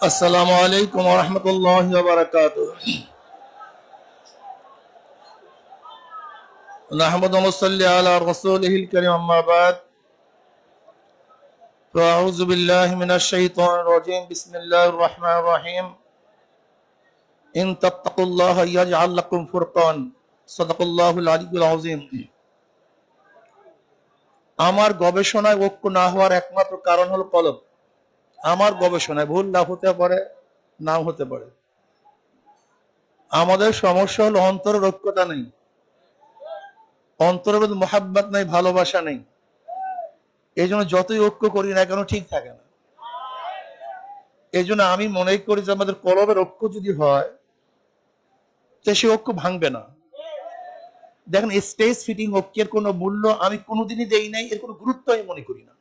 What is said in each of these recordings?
السلام عليكم ورحمة الله وبركاته نحمد ونصلي على رسوله الكريم أما بعد فأعوذ بالله من الشيطان الرجيم بسم الله الرحمن الرحيم إن تتقوا الله يجعل لكم فرقان صدق الله العلي العظيم আমার গবেষণায় ঐক্য না হওয়ার একমাত্র কারণ হলো কলম আমার গবেষণায় ভুল না হতে পারে, নাও হতে পারে। আমাদের সমস্যা হলো অন্তরের ঐক্যতা নেই। অন্তরের মধ্যে মোহাব্বত নেই, ভালোবাসা নেই। এই জন্য যতই ঐক্য করি না কেন ঠিক থাকে না। এই জন্য আমি মনে করি যে আমাদের কলমের ঐক্য যদি হয়, তো সে ঐক্য ভাঙবে না। দেখেন স্টেজ ফিটিং ঐক্যের কোনো মূল্য আমি কোনোদিনই দেই নাই, এর কোনো গুরুত্ব আমি মনে করি না।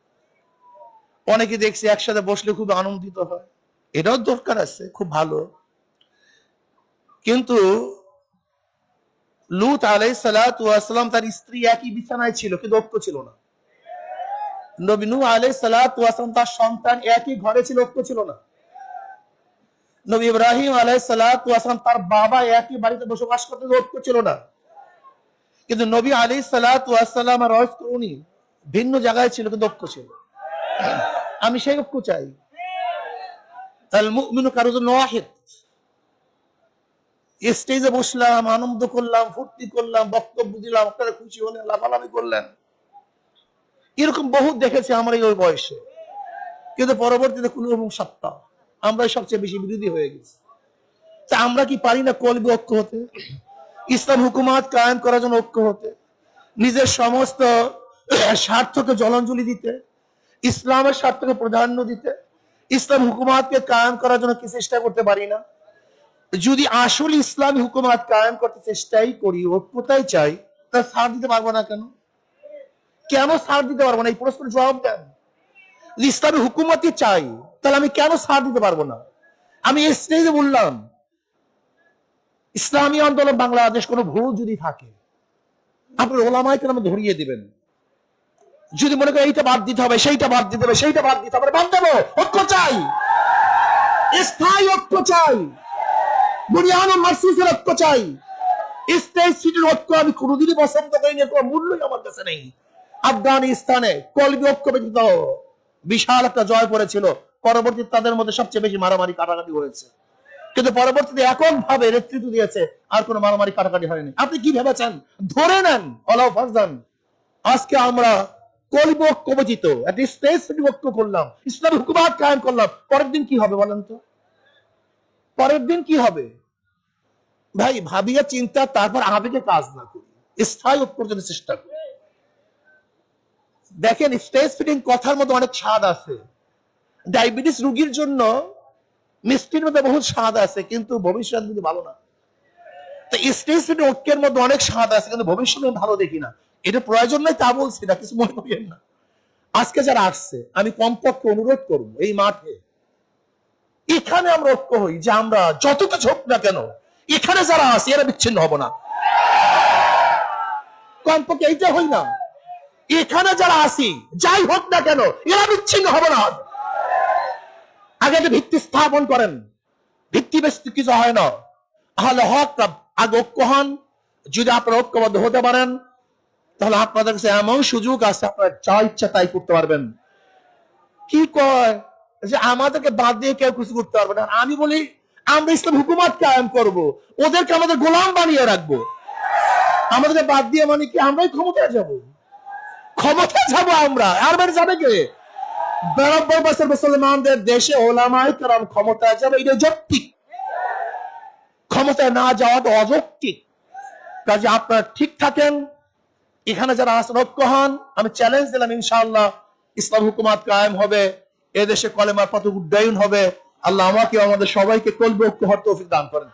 অনেকে দেখছি একসাথে বসলে খুব আনন্দিত হয়। এটাও দরকার আছে, খুব ভালো। কিন্তু লুত আলাই সালাম তার স্ত্রী একই বিছানায় ছিল, কিন্তু ঐক্য ছিল না। নবী নূহ আলাই সালাম তার সন্তান একই ঘরে ছিল ঐক্য ছিল না। নবী ইব্রাহিম আলাই সালাম তার বাবা একই বাড়িতে বসবাস করতে ঐক্য ছিল না। কিন্তু নবী আলী সালাম আর উনি ভিন্ন জায়গায় ছিল, কিন্তু ঐক্য ছিল। আমি সেই ঐক্য চাই। কারও জন্য স্টেজে বসলাম, আনন্দ করলাম, ফুর্তি করলাম, বক্তব্য দিলাম, আপনারা খুশি হলেন, লাফালাফি করলেন। এরকম বহুত দেখেছি আমার এই ওই বয়সে। কিন্তু পরবর্তীতে কোনো এবং সত্তা। আমরা সবচেয়ে বেশি বিরোধী হয়ে গেছি। তা আমরা কি পারি না কলবি ঐক্য হতে? ইসলাম হুকুমাত কায়েম করার জন্য ঐক্য হতে? নিজের সমস্ত স্বার্থকে জলাঞ্জলি দিতে? ইসলামের স্বার্থকে প্রাধান্য দিতে, ইসলাম হুকুমাতকে কায়েম করার জন্য কি চেষ্টা করতে পারি না? যদি আসল ইসলামী হুকুমাত কায়েম করতে চেষ্টাই করি ঐক্যতাই চাই? তা ছাড় দিতে পারব না কেন? কেন ছাড় দিতে পারব না? এই প্রশ্নের জবাব দেন। ইসলামী হুকুমতই চাই, তাহলে আমি কেন ছাড় দিতে পারব না? আমি স্টেজে বললাম, ইসলামী আন্দোলন বাংলাদেশ কোনো ভুল যদি থাকে, আপনার ওলামাইকে নামে ধরিয়ে দিবেন? যদি মনে করেন এইটা বাদ দিতে হবে, সেইটা বাদ দিতে হবে, সেইটা বাদ দিতে হবে, বাদ দেবো। ঐক্য চাই স্থায়ী ঐক্য চাই মার্সিসের ঐক্য চাই করি জয় পরবর্তী তাদের মধ্যে সবচেয়ে বেশি মারামারি কাটাকাটি কিন্তু পরবর্তীতে একক ভাবে নেতৃত্ব দিয়েছে, আর কোনো মারামারি কাটাকাটি হয়নি। আপনি কি ভেবেছেন? ধরে নেন আজকে আমরা কলব করলাম। ইসলাম হুকুমাত কায়েম করলাম। পরের দিন কি হবে বলেন তো? পরের দিন কি হবে? ভাই, ভাবিয়া চিন্তা, তারপর আবেগে কাজ না করি। স্থায়ী চেষ্টা করি। দেখেন স্টেজ ফিটিং কথার মধ্যে অনেক স্বাদ আছে। ডায়াবেটিস রোগীর জন্য মিষ্টির মধ্যে বহুত স্বাদ আছে, কিন্তু ভবিষ্যৎ কিন্তু ভালো না। তো স্টেজ ফিটিং ঐক্যের মধ্যে অনেক স্বাদ আছে, কিন্তু ভবিষ্যতে ভালো দেখি না। এটা প্রয়োজন নাই তা বলছি না, কিছু মনে করিয়েন না। আজকে যারা আসছে, আমি কমপক্ষে অনুরোধ করব এই মাঠে। এখানে আমরা ঐক্য হই যে আমরা যত কিছু হোক না কেন, এখানে যারা আছে, এরা বিচ্ছিন্ন হব না। কমপক্ষে এইটা হই না। এখানে যারা আসি যাই হোক না কেন, এরা বিচ্ছিন্ন হব না। আগে একটা ভিত্তি স্থাপন করেন। ভিত্তি বেশ কিছু হয় না। তাহলে হক আগে ঐক্য হন। যদি আপনারা ঐক্যবদ্ধ হতে পারেন তাহলে আপনাদের কাছে এমন সুযোগ আছে, আপনারা যা ইচ্ছা তাই করতে পারবেন। কি কয়? যে আমাদেরকে বাদ দিয়ে কেউ কিছু করতে পারবে না। আমি বলি, আমরা ইসলাম হুকুমাত কায়েম করব, ওদেরকে আমাদের গোলাম বানিয়ে রাখব। আমাদেরকে বাদ দিয়ে মানে কি, আমরাই ক্ষমতায় যাব? ক্ষমতায় যাব আমরা। আর মানে যাবে কে? বরাবর বছর মুসলমানদের দেশে ওলামাই কারাম ক্ষমতায় যাবে, এটা যৌক্তিক। ক্ষমতায় না যাওয়াটা অযৌক্তিক। কাজে আপনারা ঠিক থাকেন। এখানে যারা আসন ঐক্য হন, আমি চ্যালেঞ্জ দিলাম ইনশাআল্লাহ। ইসলাম হুকুমাত কায়েম হবে, এদেশে কলেমার পথ উড্ডয়ন হবে। আল্লাহ আমাকে আমাদের সবাইকে কলবে ঐক্য হওয়ার তৌফিক দান করেন।